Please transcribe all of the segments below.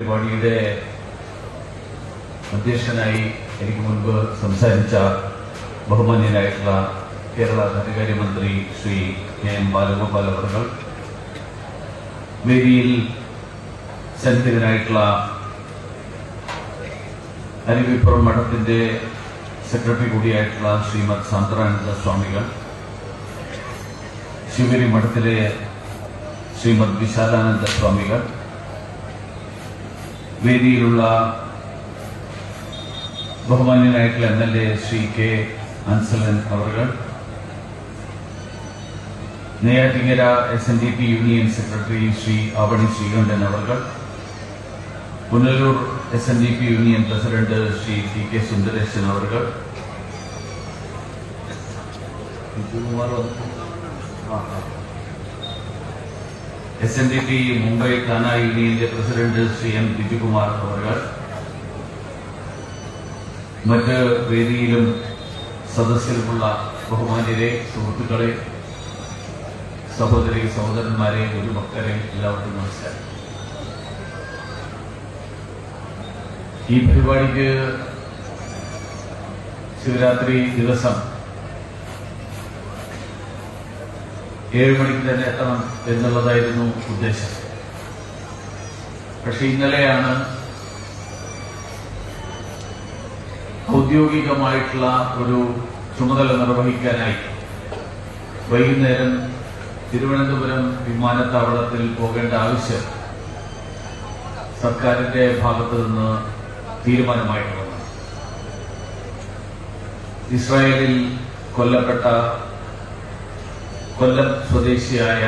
പരിപാടിയുടെ അധ്യക്ഷനായി എനിക്ക് മുൻപ് സംസാരിച്ച ബഹുമാന്യനായിട്ടുള്ള കേരള ധനകാര്യമന്ത്രി ശ്രീ കെ എം ബാലഗോപാൽ അവർ വേദിയിൽ സന്നിഹിതനായിട്ടുള്ള അരുവിപ്പുറം മഠത്തിന്റെ സെക്രട്ടറി കൂടിയായിട്ടുള്ള ശ്രീമദ് സാന്ദ്രാനന്ദ സ്വാമികൾ ശിവഗിരി മഠത്തിലെ ശ്രീമദ് വിശാലാനന്ദ സ്വാമികൾ വേദിയിലുള്ള ബഹുമാന്യനായിട്ടുള്ള M L A Shri K Ansalan our Neyyattinkara S N D P union secretary Shri Avani Sreekantan our Punalur S N D P union president Shri T K Sundaresan our S N D P Mumbai ഖാന യൂണിയന്റെ president Shri M Bijukumar അവർ മറ്റ് വേദിയിലും സദസ്സിലുമുള്ള ബഹുമാന്യരെ സുഹൃത്തുക്കളെ സഹോദരി സഹോദരന്മാരെ ഗുരുഭക്തരെ എല്ലാവർക്കും നമസ്കാരം. ഈ പരിപാടിക്ക് ശിവരാത്രി ദിവസം ഏഴ് മണിക്ക് തന്നെ എത്തണം എന്നുള്ളതായിരുന്നു ഉദ്ദേശം. പക്ഷെ ഇന്നലെയാണ് ഔദ്യോഗികമായിട്ടുള്ള ഒരു ചുമതല നിർവഹിക്കാനായി വൈകുന്നേരം തിരുവനന്തപുരം വിമാനത്താവളത്തിൽ പോകേണ്ട ആവശ്യം സർക്കാരിന്റെ ഭാഗത്ത് നിന്ന് തീരുമാനമായിട്ടുള്ളത് ഇസ്രായേലിൽ കൊല്ലപ്പെട്ട കൊല്ലം സ്വദേശിയായ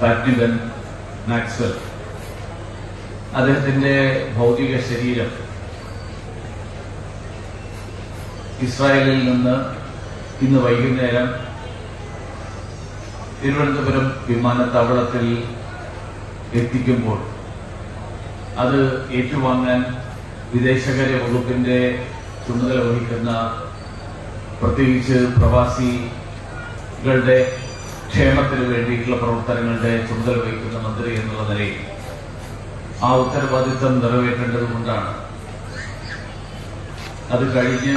പാറ്റ്നിബൻ മാക്സ്വൽ. അദ്ദേഹത്തിന്റെ ഭൗതിക ശരീരം ഇസ്രായേലിൽ നിന്ന് ഇന്ന് വൈകുന്നേരം തിരുവനന്തപുരം വിമാനത്താവളത്തിൽ എത്തിക്കുമ്പോൾ അത് ഏറ്റുവാങ്ങാൻ വിദേശകാര്യ വകുപ്പിന്റെ ചുമതല വഹിക്കുന്ന പ്രത്യേകിച്ച് പ്രവാസികളുടെ ക്ഷേമത്തിന് വേണ്ടിയിട്ടുള്ള പ്രവർത്തനങ്ങളുടെ ചുമതല വഹിക്കുന്ന മന്ത്രി എന്നുള്ള നിലയിൽ ആ ഉത്തരവാദിത്വം നിറവേറ്റേണ്ടതുകൊണ്ടാണ് അത് കഴിഞ്ഞ്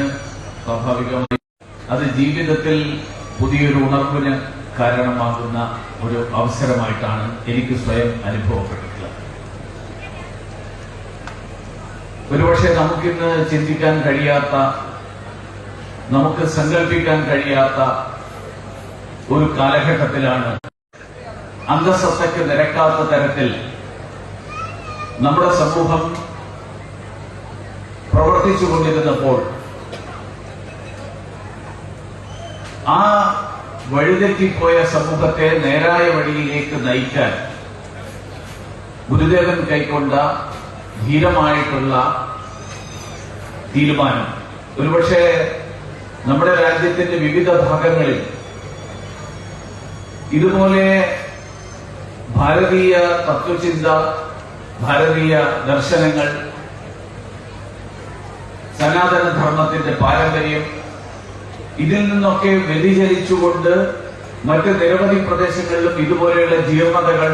സ്വാഭാവികമായി അത് ജീവിതത്തിൽ പുതിയൊരു ഉണർവിന് കാരണമാകുന്ന ഒരു അവസരമായിട്ടാണ് എനിക്ക് സ്വയം അനുഭവപ്പെട്ടിട്ടുള്ളത്. ഒരുപക്ഷെ നമുക്കിന്ന് ചിന്തിക്കാൻ കഴിയാത്ത നമുക്ക് സങ്കല്പിക്കാൻ കഴിയാത്ത ഒരു കാലഘട്ടത്തിലാണ് അന്തസത്തയ്ക്ക് നിരക്കാത്ത തരത്തിൽ നമ്മുടെ സമൂഹം പ്രവർത്തിച്ചുകൊണ്ടിരുന്നപ്പോൾ ആ വഴിതെറ്റിപ്പോയ സമൂഹത്തെ നേരായ വഴിയിലേക്ക് നയിക്കാൻ ഗുരുദേവൻ കൈക്കൊണ്ട ധീരമായിട്ടുള്ള തീരുമാനം. ഒരുപക്ഷെ നമ്മുടെ രാജ്യത്തിന്റെ വിവിധ ഭാഗങ്ങളിൽ ഇതുപോലെ ഭാരതീയ തത്വചിന്ത ഭാരതീയ ദർശനങ്ങൾ സനാതന ധർമ്മത്തിന്റെ പാരമ്പര്യം ഇതിൽ നിന്നൊക്കെ വ്യതിചലിച്ചുകൊണ്ട് മറ്റ് നിരവധി പ്രദേശങ്ങളിലും ഇതുപോലെയുള്ള ജീർണതകൾ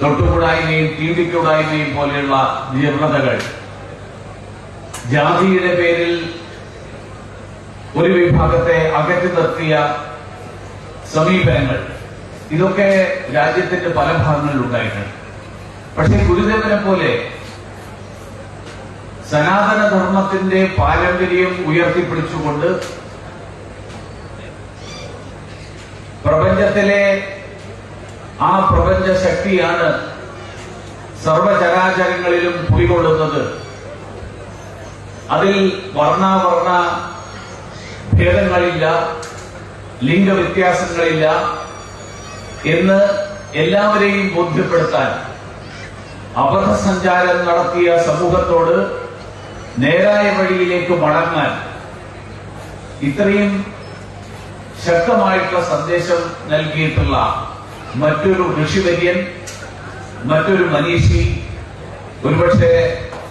തൊട്ടുകൂടായ്മയും തീണ്ടിക്കൂടായ്മയും പോലെയുള്ള ജീർണതകൾ. ജാതിയുടെ പേരിൽ ഒരു വിഭാഗത്തെ അകറ്റി നിർത്തിയ സമീപനങ്ങൾ. ഇതൊക്കെ രാജ്യത്തിന്റെ പല ഭാഗങ്ങളിൽ ഉണ്ടായിട്ടുണ്ട്. പക്ഷെ ഗുരുദേവനെ പോലെ സനാതനധർമ്മത്തിന്റെ പാരമ്പര്യം ഉയർത്തിപ്പിടിച്ചുകൊണ്ട് പ്രപഞ്ചത്തിലെ ആ പ്രപഞ്ച ശക്തിയാണ് സർവചരാചരങ്ങളിലും കുടികൊള്ളുന്നത്. അതിൽ വർണാവർണ ഭേദങ്ങളില്ല. ലിംഗവ്യത്യാസങ്ങളില്ല എന്ന് എല്ലാവരെയും ബോധ്യപ്പെടുത്താൻ അബദ്ധസഞ്ചാരം നടത്തിയ സമൂഹത്തോട് നേരായ വഴിയിലേക്ക് മടങ്ങാൻ ഇത്രയും ശക്തമായിട്ടുള്ള സന്ദേശം നൽകിയിട്ടുള്ള മറ്റൊരു ഋഷിവര്യൻ മറ്റൊരു മനീഷി ഒരുപക്ഷെ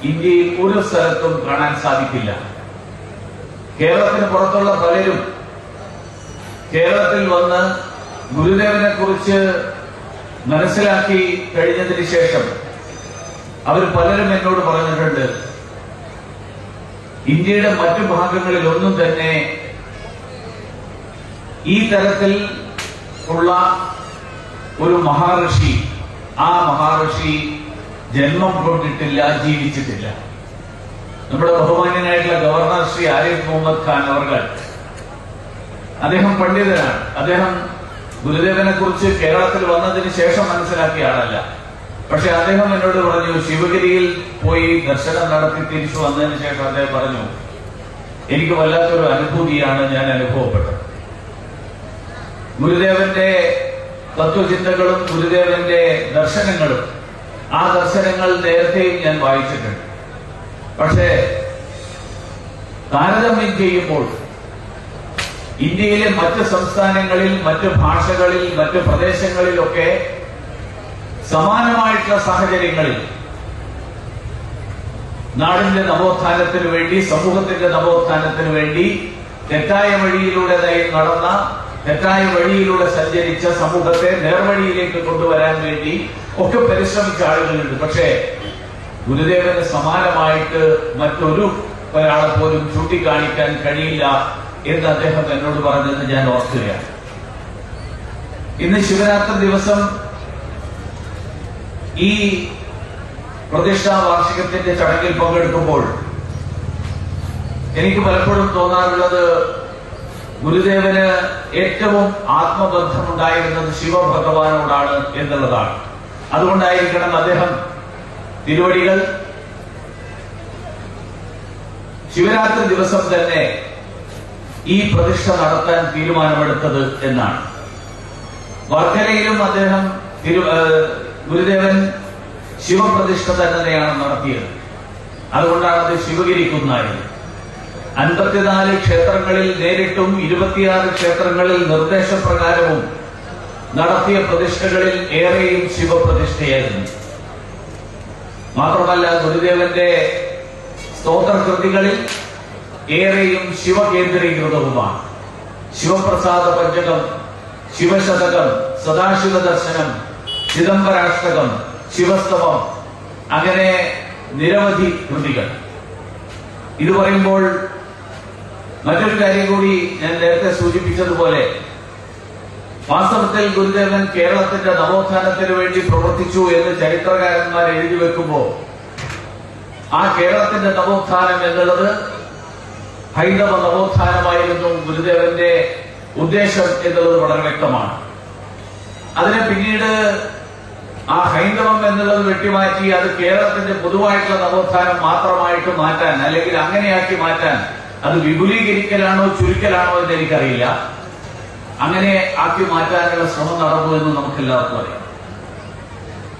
ഇന്ത്യയിൽ ഒരു സ്ഥലത്തും കാണാൻ സാധിക്കില്ല. കേരളത്തിന് പുറത്തുള്ള പലരും കേരളത്തിൽ വന്ന് ഗുരുദേവനെ കുറിച്ച് മനസ്സിലാക്കി കഴിഞ്ഞതിന് ശേഷം അവർ പലരും എന്നോട് പറഞ്ഞിട്ടുണ്ട് ഇന്ത്യയുടെ മറ്റു ഭാഗങ്ങളിൽ ഒന്നും തന്നെ ഈ തരത്തിൽ ഉള്ള ഒരു മഹാഋഷി ആ മഹാഋഷി ജന്മം കൊണ്ടിട്ടില്ല ജീവിച്ചിട്ടില്ല. നമ്മുടെ ബഹുമാന്യനായിട്ടുള്ള ഗവർണർ ശ്രീ ആരിഫ് മുഹമ്മദ് ഖാൻ അവർ അദ്ദേഹം പണ്ഡിതനാണ്. അദ്ദേഹം ഗുരുദേവനെ കുറിച്ച് കേരളത്തിൽ വന്നതിന് ശേഷം മനസ്സിലാക്കിയ ആളല്ല. പക്ഷെ അദ്ദേഹം എന്നോട് പറഞ്ഞു ശിവഗിരിയിൽ പോയി ദർശനം നടത്തി തിരിച്ചു വന്നതിന് ശേഷം അദ്ദേഹം പറഞ്ഞു എനിക്ക് വല്ലാത്തൊരു അനുഭൂതിയാണ് ഞാൻ അനുഭവപ്പെട്ടത്. ഗുരുദേവന്റെ തത്വചിന്തകളും ഗുരുദേവന്റെ ദർശനങ്ങളും ആ ദർശനങ്ങൾ നേരത്തെയും ഞാൻ വായിച്ചിട്ടുണ്ട്. പക്ഷേ താരതമ്യം ചെയ്യുമ്പോൾ ഇന്ത്യയിലെ മറ്റ് സംസ്ഥാനങ്ങളിൽ മറ്റ് ഭാഷകളിൽ മറ്റ് പ്രദേശങ്ങളിലൊക്കെ സമാനമായിട്ടുള്ള സാഹചര്യങ്ങളിൽ നാടിന്റെ നവോത്ഥാനത്തിനു വേണ്ടി സമൂഹത്തിന്റെ നവോത്ഥാനത്തിനു വേണ്ടി തെറ്റായ വഴിയിലൂടെ നടന്ന തെറ്റായ വഴിയിലൂടെ സഞ്ചരിച്ച സമൂഹത്തെ നേർവഴിയിലേക്ക് കൊണ്ടുവരാൻ വേണ്ടി ഒക്കെ പരിശ്രമിച്ച ആളുകളുണ്ട്. പക്ഷേ ഗുരുദേവന് സമാനമായിട്ട് മറ്റൊരു ഒരാളെ പോലും ചൂണ്ടിക്കാണിക്കാൻ കഴിയില്ല. എന്ന് അദ്ദേഹം എന്നോട് പറഞ്ഞത് ഞാൻ ഓർക്കുകയാണ്. ഇന്ന് ശിവരാത്രി ദിവസം ഈ പ്രതിഷ്ഠാ വാർഷികത്തിന്റെ ചടങ്ങിൽ പങ്കെടുക്കുമ്പോൾ എനിക്ക് പലപ്പോഴും തോന്നാറുള്ളത് ഗുരുദേവന് ഏറ്റവും ആത്മബന്ധമുണ്ടായിരുന്നത് ശിവഭഗവാനോടാണ് എന്നുള്ളതാണ്. അതുകൊണ്ടായിരിക്കണം അദ്ദേഹം തിരുവടികൾ ശിവരാത്രി ദിവസം തന്നെ ഈ പ്രതിഷ്ഠ നടത്താൻ തീരുമാനമെടുത്തത് എന്നാണ്. വർക്കലയിലും അദ്ദേഹം ഗുരുദേവൻ ശിവപ്രതിഷ്ഠ തന്നെയാണ് നടത്തിയത്. അതുകൊണ്ടാണ് അത് ശിവഗിരി കുന്നായത് അൻപത്തിനാല് ക്ഷേത്രങ്ങളിൽ നേരിട്ടും ഇരുപത്തിയാറ് ക്ഷേത്രങ്ങളിൽ നിർദ്ദേശപ്രകാരവും നടത്തിയ പ്രതിഷ്ഠകളിൽ ഏറെയും ശിവപ്രതിഷ്ഠയായിരുന്നു. മാത്രമല്ല ഗുരുദേവന്റെ സ്തോത്രകൃതികളിൽ ഏറെയും ശിവകേന്ദ്രീകൃതവുമാണ് ശിവപ്രസാദ പഞ്ചകം ശിവശതകം സദാശിവ ദർശനം ചിദംബരാഷ്ടകം ശിവസ്തവം അങ്ങനെ നിരവധി കൃതികൾ. ഇത് പറയുമ്പോൾ മറ്റൊരു കാര്യം കൂടി ഞാൻ നേരത്തെ സൂചിപ്പിച്ചതുപോലെ വാസ്തവത്തിൽ ഗുരുദേവൻ കേരളത്തിന്റെ നവോത്ഥാനത്തിന് വേണ്ടി പ്രവർത്തിച്ചു എന്ന് ചരിത്രകാരന്മാർ എഴുതി വെക്കുമ്പോൾ ആ കേരളത്തിന്റെ നവോത്ഥാനം എന്നുള്ളത് ഹൈന്ദവ നവോത്ഥാനമായിരുന്നു ഗുരുദേവന്റെ ഉദ്ദേശം എന്നുള്ളത് വളരെ വ്യക്തമാണ്. അതിനെ പിന്നീട് ആ ഹൈന്ദവം എന്നുള്ളത് വെട്ടിമാറ്റി അത് കേരളത്തിന്റെ പൊതുവായിട്ടുള്ള നവോത്ഥാനം മാത്രമായിട്ട് മാറ്റാൻ അല്ലെങ്കിൽ അങ്ങനെയാക്കി മാറ്റാൻ അത് വിപുലീകരിക്കലാണോ ചുരുക്കലാണോ എന്ന് എനിക്കറിയില്ല. അങ്ങനെ ആക്കി മാറ്റാനുള്ള ശ്രമം നടന്നു എന്ന് നമുക്ക് എല്ലാവർക്കും അറിയാം.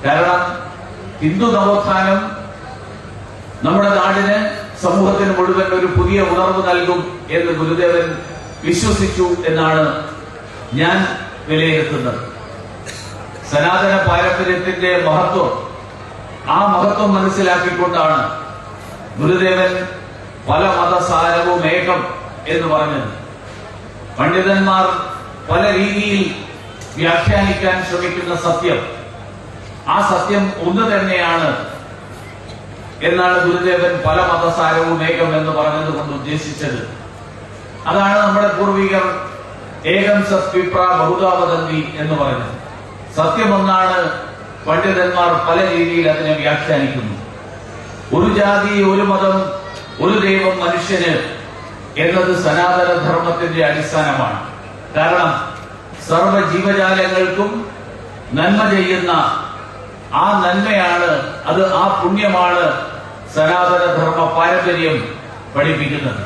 കാരണം ഹിന്ദു നവോത്ഥാനം നമ്മുടെ നാടിന് സമൂഹത്തിന് മുഴുവൻ ഒരു പുതിയ ഉണർവ് നൽകും എന്ന് ഗുരുദേവൻ വിശ്വസിച്ചു എന്നാണ് ഞാൻ വിലയിരുത്തുന്നത്. സനാതന പാരമ്പര്യത്തിന്റെ മഹത്വം ആ മഹത്വം മനസ്സിലാക്കിക്കൊണ്ടാണ് ഗുരുദേവൻ പല മതസാരവും ഏകം എന്ന് പറഞ്ഞത്. പണ്ഡിതന്മാർ പല രീതിയിൽ വ്യാഖ്യാനിക്കാൻ ശ്രമിക്കുന്ന സത്യം. ആ സത്യം ഒന്ന് തന്നെയാണ് എന്നാണ് ഗുരുദേവൻ പല മതസാരവും ഏകം എന്ന് പറഞ്ഞത് കൊണ്ട് ഉദ്ദേശിച്ചത്. അതാണ് നമ്മുടെ പൂർവികർ ഏകം സത്വിപ്ര ബഹുതാവതന്തി എന്ന് പറഞ്ഞത്. സത്യമൊന്നാണ് പണ്ഡിതന്മാർ പല രീതിയിൽ അതിനെ വ്യാഖ്യാനിക്കുന്നു. ഒരു ജാതി ഒരു മതം ഒരു ദൈവം മനുഷ്യന് എന്നത് സനാതന ധർമ്മത്തിന്റെ അടിസ്ഥാനമാണ്. കാരണം സർവ ജീവജാലങ്ങൾക്കും നന്മ ചെയ്യുന്ന ആ നന്മയാണ് അത് ആ പുണ്യമാണ് സനാതന ധർമ്മ പാരമ്പര്യം പഠിപ്പിക്കുന്നത്.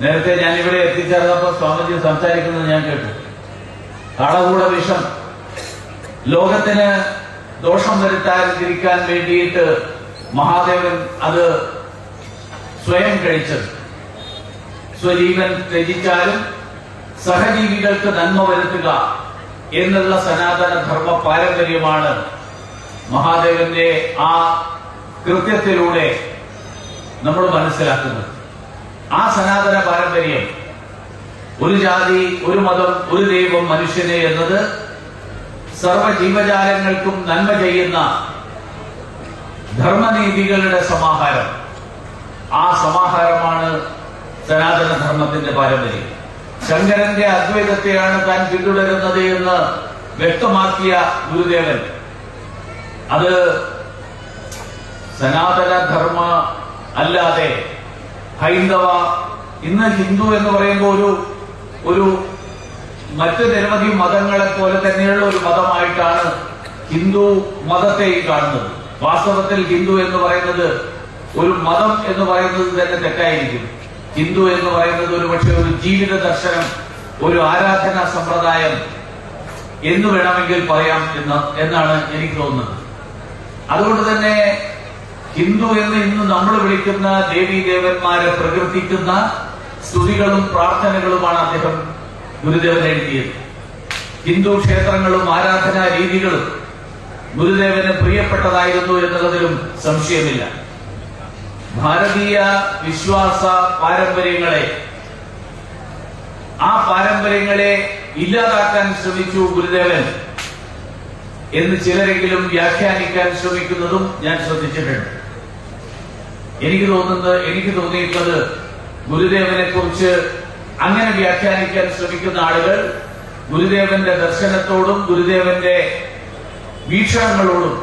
നേരത്തെ ഞാൻ ഇവിടെ എത്തിച്ചേർന്നപ്പോൾ സ്വാമിജി സംസാരിക്കുന്നത് ഞാൻ കേട്ടു. കാളകൂട വിഷം. ലോകത്തിന് ദോഷം വരുത്താതിരിക്കാൻ വേണ്ടിയിട്ട് മഹാദേവൻ അത് സ്വയം കഴിച്ചത്. സ്വജീവൻ ത്യജിച്ചാലും സഹജീവികൾക്ക് നന്മ വരുത്തുക എന്നുള്ള സനാതന ധർമ്മ പാരമ്പര്യമാണ് മഹാദേവന്റെ ആ കൃത്യത്തിലൂടെ നമ്മൾ മനസ്സിലാക്കുന്നത് ആ സനാതന പാരമ്പര്യം ഒരു ജാതി ഒരു മതം ഒരു ദൈവം മനുഷ്യന് എന്നത് സർവ ജീവജാലങ്ങൾക്കും നന്മ ചെയ്യുന്ന ധർമ്മനീതികളുടെ സമാഹാരം. ആ സമാഹാരമാണ് സനാതന ധർമ്മത്തിന്റെ പാരമ്പര്യം. ശങ്കരന്റെ അദ്വൈതത്തെയാണ് താൻ പിന്തുടരുന്നത് എന്ന് വ്യക്തമാക്കിയ ഗുരുദേവൻ അത് സനാതന ധർമ്മ അല്ലാതെ ഹൈന്ദവ ഇന്ന് ഹിന്ദു എന്ന് പറയുമ്പോൾ ഒരു ഒരു മറ്റു നിരവധി മതങ്ങളെ പോലെ തന്നെയുള്ള ഒരു മതമായിട്ടാണ് ഹിന്ദു മതത്തെയും കാണുന്നത്. വാസ്തവത്തിൽ ഹിന്ദു എന്ന് പറയുന്നത് ഒരു മതം എന്ന് പറയുന്നത് തന്നെ തെറ്റായിരിക്കും. ഹിന്ദു എന്ന് പറയുന്നത് ഒരു പക്ഷെ ഒരു ജീവിത ദർശനം ഒരു ആരാധനാ സമ്പ്രദായം എന്ന് വേണമെങ്കിൽ പറയാം എന്ന് എന്നാണ് എനിക്ക് തോന്നുന്നത്. അതുകൊണ്ട് തന്നെ ഹിന്ദു എന്ന് ഇന്ന് നമ്മൾ വിളിക്കുന്ന ദേവീ ദേവന്മാരെ പ്രകീർത്തിക്കുന്ന സ്തുതികളും പ്രാർത്ഥനകളുമാണ് അദ്ദേഹം ഗുരുദേവൻ എഴുതിയത്. ഹിന്ദു ക്ഷേത്രങ്ങളും ആരാധനാ രീതികളും ഗുരുദേവന് പ്രിയപ്പെട്ടതായിരുന്നു എന്നതിലും സംശയമില്ല. ഭാരതീയ വിശ്വാസ പാരമ്പര്യങ്ങളെ ആ പാരമ്പര്യങ്ങളെ ഇല്ലാതാക്കാൻ ശ്രമിച്ചു ഗുരുദേവൻ. എന്ന് ചിലരെങ്കിലും വ്യാഖ്യാനിക്കാൻ ശ്രമിക്കുന്നതും ഞാൻ ശ്രദ്ധിച്ചിട്ടുണ്ട്. എനിക്ക് തോന്നുന്നത് എനിക്ക് തോന്നിയിട്ടുള്ളത് ഗുരുദേവനെ കുറിച്ച് അങ്ങനെ വ്യാഖ്യാനിക്കാൻ ശ്രമിക്കുന്ന ആളുകൾ ഗുരുദേവന്റെ ദർശനത്തോടും ഗുരുദേവന്റെ വീക്ഷണങ്ങളോടും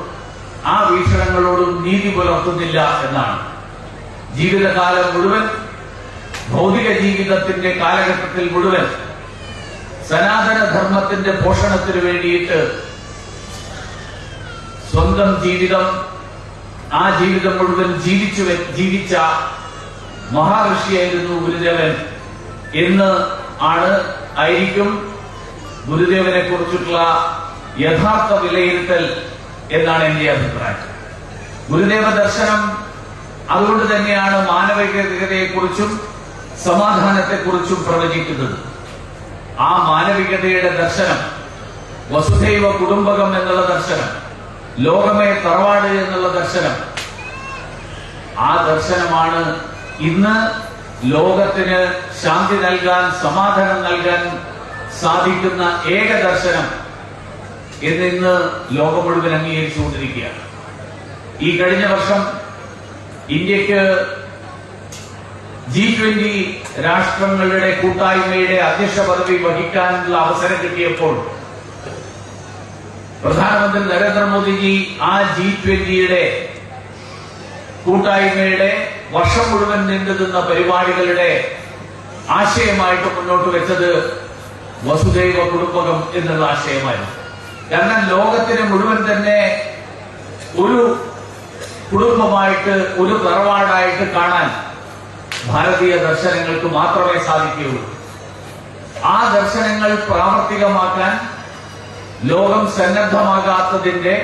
ആ വീക്ഷണങ്ങളോടും നീതി പുലർത്തുന്നില്ല എന്നാണ്. ജീവിതകാലം മുഴുവൻ ഭൗതിക ജീവിതത്തിന്റെ കാലഘട്ടത്തിൽ മുഴുവൻ സനാതന ധർമ്മത്തിന്റെ പോഷണത്തിന് വേണ്ടിയിട്ട് സ്വന്തം ജീവിതം ആ ജീവിതം മുഴുവൻ ജീവിച്ചു ജീവിച്ച മഹാഋഷിയായിരുന്നു ഗുരുദേവൻ എന്ന് ആണ് ആയിരിക്കും ഗുരുദേവനെ കുറിച്ചിട്ടുള്ള യഥാർത്ഥ വിലയിരുത്തൽ എന്നാണ് എന്റെ അഭിപ്രായം. ഗുരുദേവ ദർശനം അതുകൊണ്ട് തന്നെയാണ് മാനവികതയെക്കുറിച്ചും സമാധാനത്തെക്കുറിച്ചും പ്രവചിക്കുന്നത്. ആ മാനവികതയുടെ ദർശനം വസുധൈവ കുടുംബകം എന്നുള്ള ദർശനം ലോകമേ തറവാട് എന്നുള്ള ദർശനം. ആ ദർശനമാണ് ഇന്ന് ലോകത്തിന് ശാന്തി നൽകാൻ സമാധാനം നൽകാൻ സാധിക്കുന്ന ഏക ദർശനം എന്നിന്ന് ലോകം മുഴുവൻ അംഗീകരിച്ചുകൊണ്ടിരിക്കുകയാണ്. ഈ കഴിഞ്ഞ വർഷം ഇന്ത്യയ്ക്ക് ജി ട്വന്റി രാഷ്ട്രങ്ങളുടെ കൂട്ടായ്മയുടെ അധ്യക്ഷ പദവി വഹിക്കാനുള്ള അവസരം കിട്ടിയപ്പോൾ പ്രധാനമന്ത്രി നരേന്ദ്രമോദിജി ആ ജി ട്വന്റിയുടെ കൂട്ടായ്മയുടെ വർഷം മുഴുവൻ നീണ്ടുനിന്ന പരിപാടികളുടെ ആശയമായിട്ട് മുന്നോട്ട് വെച്ചത് വസുദൈവ കുടുംബകം എന്നുള്ള ആശയമായിരുന്നു. കാരണം ലോകത്തിന് മുഴുവൻ തന്നെ ഒരു കുടുംബമായിട്ട് ഒരു തറവാടായിട്ട് കാണാൻ ഭാരതീയ ദർശനങ്ങൾക്ക് മാത്രമേ സാധിക്കുകയുള്ളൂ. ആ ദർശനങ്ങൾ പ്രാവർത്തികമാക്കാൻ ലോകം സന്നദ്ധമാകാത്തതിന്റെ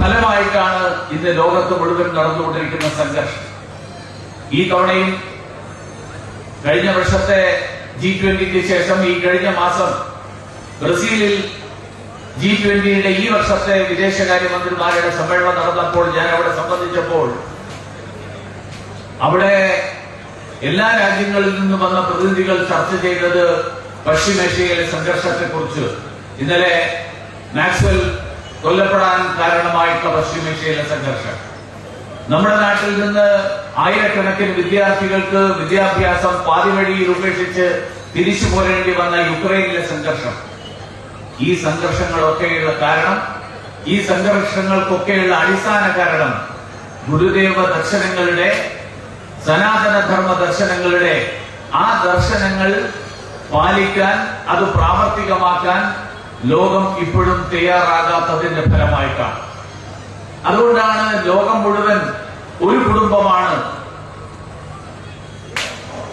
ഫലമായിട്ടാണ് ഇന്ന് ലോകത്ത് മുഴുവൻ നടന്നുകൊണ്ടിരിക്കുന്ന സംഘർഷം. ഈ തവണയും കഴിഞ്ഞ വർഷത്തെ ജി ട്വന്റിക്ക് ശേഷം ഈ കഴിഞ്ഞ മാസം ബ്രസീലിൽ ജി ട്വന്റിയുടെ ഈ വർഷത്തെ വിദേശകാര്യമന്ത്രിമാരുടെ സമ്മേളനം നടന്നപ്പോൾ ഞാൻ അവിടെ സംബന്ധിച്ചപ്പോൾ അവിടെ എല്ലാ രാജ്യങ്ങളിൽ നിന്നും വന്ന പ്രതിനിധികൾ ചർച്ച ചെയ്തത് പശ്ചിമേഷ്യയിലെ സംഘർഷത്തെക്കുറിച്ച് ഇന്നലെ മാക്സ്വൽ കൊല്ലപ്പെടാൻ കാരണമായിട്ടുള്ള പശ്ചിമേഷ്യയിലെ സംഘർഷം. നമ്മുടെ നാട്ടിൽ നിന്ന് ആയിരക്കണക്കിന് വിദ്യാർത്ഥികൾക്ക് വിദ്യാഭ്യാസം പാതിവഴിയിൽ ഉപേക്ഷിച്ച് തിരിച്ചു പോരേണ്ടി വന്ന യുക്രൈനിലെ സംഘർഷം. ഈ സംഘർഷങ്ങളൊക്കെയുള്ള കാരണം ഈ സംഘർഷങ്ങൾക്കൊക്കെയുള്ള അടിസ്ഥാന കാരണം ഗുരുദേവ ദർശനങ്ങളുടെ സനാതന ധർമ്മ ദർശനങ്ങളുടെ. ആ ദർശനങ്ങൾ പാലിക്കാൻ അത് പ്രാവർത്തികമാക്കാൻ ലോകം ഇപ്പോഴും തയ്യാറാകാത്തതിന്റെ ഫലമായിട്ടാണ്. അതുകൊണ്ടാണ് ലോകം മുഴുവൻ ഒരു കുടുംബമാണ്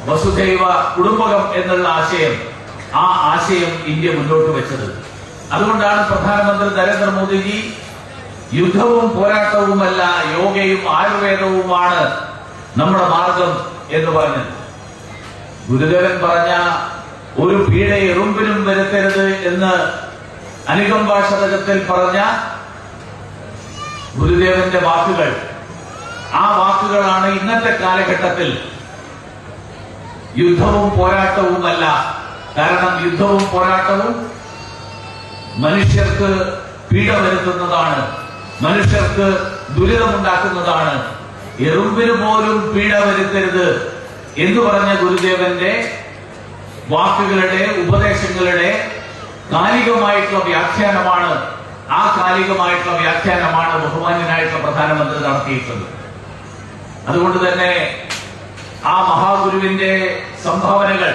വസുധൈവ കുടുംബകം എന്നുള്ള ആശയം ആ ആശയം ഇന്ത്യ മുന്നോട്ട് വെച്ചത്. അതുകൊണ്ടാണ് പ്രധാനമന്ത്രി നരേന്ദ്രമോദിജി യുദ്ധവും പോരാട്ടവുമല്ല യോഗയും ആയുർവേദവുമാണ് നമ്മുടെ മാർഗം എന്ന് പറഞ്ഞത്. ഗുരുദേവൻ പറഞ്ഞ ഒരു പീഡ എറുമ്പിനും വരുത്തരുത് എന്ന് അനുകമ്പാശതകത്തിൽ പറഞ്ഞ ഗുരുദേവന്റെ വാക്കുകൾ. ആ വാക്കുകളാണ് ഇന്നത്തെ കാലഘട്ടത്തിൽ യുദ്ധവും പോരാട്ടവുമല്ല. കാരണം യുദ്ധവും പോരാട്ടവും മനുഷ്യർക്ക് പീഡ വരുത്തുന്നതാണ് മനുഷ്യർക്ക് ദുരിതമുണ്ടാക്കുന്നതാണ്. എറുമ്പിന് പോലും പീഡ വരുത്തരുത് എന്ന് പറഞ്ഞ ഗുരുദേവന്റെ വാക്കുകളുടെ ഉപദേശങ്ങളുടെ കാലികമായിട്ടുള്ള വ്യാഖ്യാനമാണ് ആ കാലികമായിട്ടുള്ള വ്യാഖ്യാനമാണ് ബഹുമാന്യനായിട്ടുള്ള പ്രധാനമന്ത്രി നടത്തിയിട്ടുള്ളത്. അതുകൊണ്ട് തന്നെ ആ മഹാഗുരുവിന്റെ സംഭാവനകൾ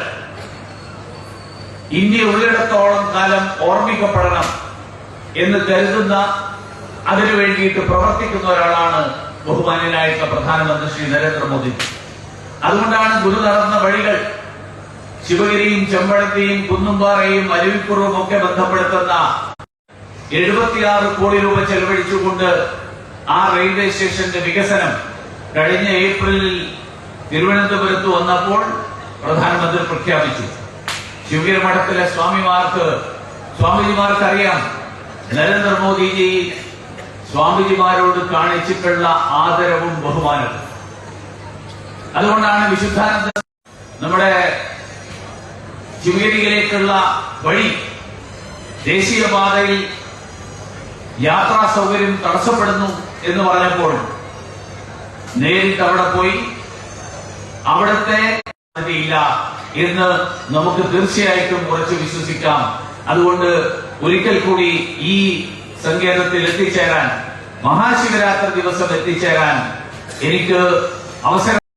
ഇന്ത്യ ഉള്ളിടത്തോളം കാലം ഓർമ്മിക്കപ്പെടണം എന്ന് കരുതുന്ന അതിനു വേണ്ടിയിട്ട് പ്രവർത്തിക്കുന്ന ഒരാളാണ് ബഹുമാന്യനായിട്ടുള്ള പ്രധാനമന്ത്രി ശ്രീ നരേന്ദ്രമോദി. അതുകൊണ്ടാണ് ഗുരു നടന്ന വഴികൾ ശിവഗിരിയും ചെമ്പഴത്തെയും കുന്നുംപാറയും അരുവിപ്പുറവും ഒക്കെ ബന്ധപ്പെടുത്തുന്ന എഴുപത്തിയാറ് കോടി രൂപ ചെലവഴിച്ചുകൊണ്ട് ആ റെയിൽവേ സ്റ്റേഷന്റെ വികസനം കഴിഞ്ഞ ഏപ്രിലിൽ തിരുവനന്തപുരത്ത് വന്നപ്പോൾ പ്രധാനമന്ത്രി പ്രഖ്യാപിച്ചു. ശിവഗിരി മഠത്തിലെ സ്വാമിമാർക്ക് സ്വാമിജിമാർക്ക് അറിയാം നരേന്ദ്രമോദിജി സ്വാമിജിമാരോട് കാണിച്ചിട്ടുള്ള ആദരവും ബഹുമാനവും. അതുകൊണ്ടാണ് വിശുദ്ധാനന്ദ നമ്മുടെ ശിവഗിരിയിലേക്കുള്ള വഴി ദേശീയപാതയിൽ യാത്രാ സൗകര്യം തടസ്സപ്പെടുന്നു എന്ന് പറഞ്ഞപ്പോൾ നേരിട്ട് അവിടെ പോയി അവിടുത്തെ ഇല്ല എന്ന് നമുക്ക് തീർച്ചയായിട്ടും കുറച്ച് വിശ്വസിക്കാം. അതുകൊണ്ട് ഒരിക്കൽ കൂടി ഈ സങ്കേതത്തിൽ എത്തിച്ചേരാൻ മഹാശിവരാത്രി ദിവസം എത്തിച്ചേരാൻ എനിക്ക് അവസരം